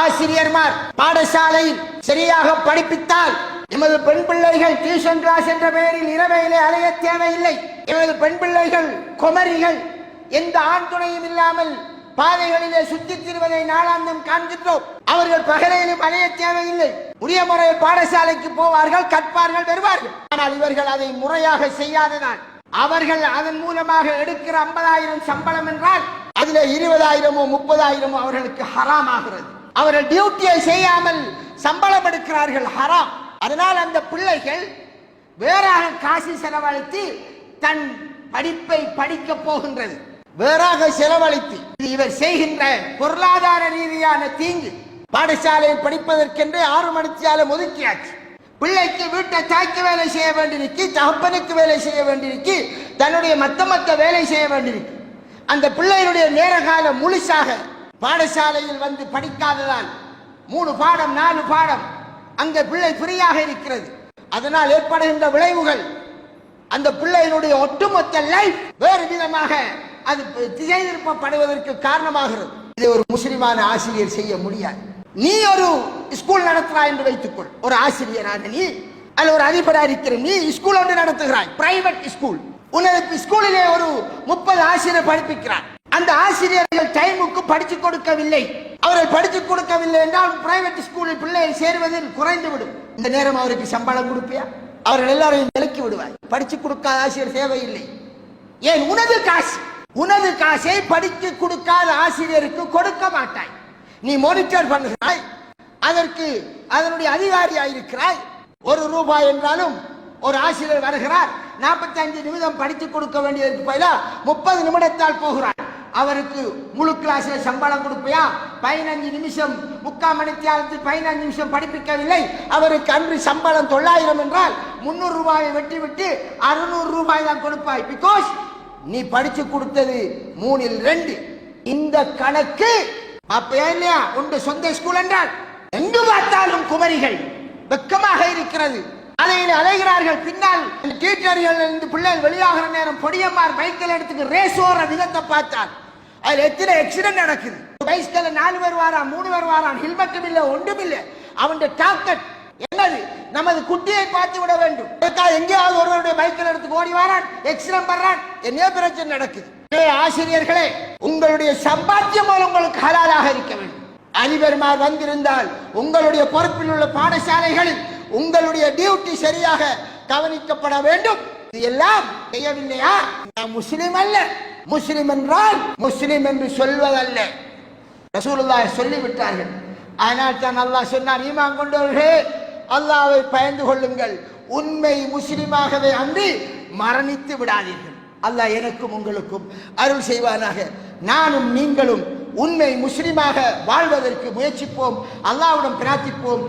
ஆசிரியர்மார் பாடசாலையில் சரியாக படிப்பித்தால் எமது பெண் பிள்ளைகள் டியூஷன் கிளாஸ் என்ற பெயரில் இரவையிலே அலைய தேவையில்லை. எமது பெண் பிள்ளைகள் குமரிகள். எந்த ஆண் துணையும் இல்லாமல் பாதைகளிலே சுற்றித் திரிவதை நாளாந்தம் காண்கின்றோம். அவர்கள் பகலையிலும் அலைய தேவையில்லை. உரிய முறையில் பாடசாலைக்கு போவார்கள் கற்பார்கள் வருவார்கள். ஆனால் இவர்கள் அதை முறையாக செய்யாததால் அவர்கள் அதன் மூலமாக எடுக்கிற ஐம்பதாயிரம் சம்பளம் என்றால் அதுல இருபதாயிரமோ முப்பதாயிரமோ அவர்களுக்கு ஹராம் ஆகிறது அவர்கள் டியூட்டியை செய்யாமல் சம்பளம் எடுக்கிறார்கள் ஹராம் அதனால் அந்த பிள்ளைகள் வேறாக காசு செலவழித்து தன் படிப்பை படிக்க போகின்றது. வேறாக செலவழித்து இவர் செய்கின்ற பொருளாதார ரீதியான தீங்கு பாடசாலையில் படிப்பதற்கென்று ஆறு மணித்தியாலும் ஒதுக்கியாச்சு. பிள்ளைக்கு வீட்டை தாய்க்கு வேலை செய்ய வேண்டியிருக்கு தகப்பனுக்கு வேலை செய்ய வேண்டியிருக்கு தன்னுடைய மத்த மத்த வேலை செய்ய வேண்டியிருக்கு. அந்த பிள்ளையினுடைய நேரகாலம் முழுசாக பாடசாலையில் வந்து படிக்காததால் மூணு பாடம் நாலு பாடம். அங்கே பிள்ளை ஃப்ரீயாக இருக்கிறது. அதனால் ஏற்படுகின்ற விளைவுகள் அந்த பிள்ளையினுடைய ஒட்டுமொத்த லைஃப் வேறு விதமாக அது திசை திருப்பப்படுவதற்கு காரணமாகிறது. இதை ஒரு முஸ்லிமான ஆசிரியர் செய்ய முடியாது. நீ ஒரு ஸ்கூல் நடத்துறாய் என்று வைத்துக்கொள். ஒரு ஆசிரியராக நீ அல்ல ஒரு அதிபராக இருக்கிற நீ ஸ்கூல் ஒன்று நடத்துகிறாய். பிரைவேட் ஸ்கூல் உனக்கு ஸ்கூலிலே ஒரு முப்பது ஆசிரியர் படிப்பிக்கிறார். அந்த ஆசிரியர்கள் டைமுக்கு படிச்சு கொடுக்கவில்லை. அவர்கள் படிச்சு கொடுக்கவில்லை என்றால் பிரைவேட் ஸ்கூலில் பிள்ளையை சேருவதில் குறைந்து விடும் இந்த நேரம் அவருக்கு சம்பளம் கொடுப்பியா? அவர்கள் எல்லாரையும் விலக்கி விடுவார் படிச்சு கொடுக்காத ஆசிரியர் தேவையில்லை. ஏன்? உனது காசு. உனது காசை படித்து கொடுக்காத ஆசிரியருக்கு கொடுக்க மாட்டாய். நீ மானிட்டர் பண்ணுகிறாய். அதற்கு அதனுடைய அதிகாரியாக இருக்கிறாய். ஒரு ரூபாய் என்றாலும் ஒரு ஆசிரியர் வருகிறார். 45 நிமிடம் படித்து கொடுக்க வேண்டியதற்கு பதிலாக முப்பது நிமிடத்தால் போகிறார். அவருக்கு முழு கிளாஸ்ல சம்பளம் கொடுப்பியா? பதினஞ்சு நிமிஷம் முக்கால் மணி தியாகத்தில் பதினஞ்சு நிமிஷம் படிப்பிக்கவில்லை. அவருக்கு அன்று சம்பளம் தொள்ளாயிரம் என்றால் முன்னூறு ரூபாயை வெட்டி விட்டு அறுநூறு ரூபாய் தான் கொடுப்பாய். பிகாஸ் நீ படிச்சு கொடுத்தது மூணில் ரெண்டு. இந்த கணக்கு அப்ப இல்லையா? உண்டு சொந்த ஸ்கூல் என்றால் எங்கு பார்த்தாலும் குமரிகள். வெக்கமாக இருக்கிறது. அலையில் அலைகிறார்கள். பின்னால் டீச்சர்கள் இருந்து பிள்ளைகள் வெளியாகிற நேரம் பொடியம்மார் பைக்கில் எடுத்துக்கு ரேஸ் விதத்தை பார்த்தார் அதுல எத்தனை ஆக்சிடென்ட் நடக்குது? பைஸ்கல்ல நாலு பேர் வாரான் மூணு பேர் வாரான் ஹெல்மெட்டும் இல்ல ஒன்றும் இல்ல. அவன் டார்கெட் என்னது? நமது குட்டியை பார்த்து விட வேண்டும். எங்கேயாவது ஒருவருடைய பைக்கில் எடுத்து ஓடி வாரான் எக்ஸிடம் பண்றான் என்ன பிரச்சனை நடக்குது. ஆசிரியர்களே உங்களுடைய சம்பாத்தியம் மூலம் உங்களுக்கு ஹலாலாக இருக்க வேண்டும். அதிபர்மார் வந்திருந்தால் உங்களுடைய பொறுப்பில் உள்ள பாடசாலைகளில் உங்களுடைய டியூட்டி சரியாக கவனிக்கப்பட வேண்டும். இது எல்லாம் செய்யவில்லையா? நான் முஸ்லீம் அல்ல. முஸ்லிம் என்றால் முஸ்லிம் என்று சொல்வதல்ல. ரசூலுல்லாஹ் சொல்லிவிட்டார்கள். ஆனால் தான் அல்லாஹ் சொன்னார் ஈமான் கொண்டவர்களே அல்லாவை பயந்து கொள்ளுங்கள். உண்மை முஸ்லிமாகவே அன்றி மரணித்து விடாதீர்கள். அல்லாஹ் எனக்கும் உங்களுக்கும் அருள் செய்வானாக. நானும் நீங்களும் உண்மை முஸ்லிமாக வாழ்வதற்கு முயற்சிப்போம். அல்லாஹ்விடம் பிரார்த்திப்போம்.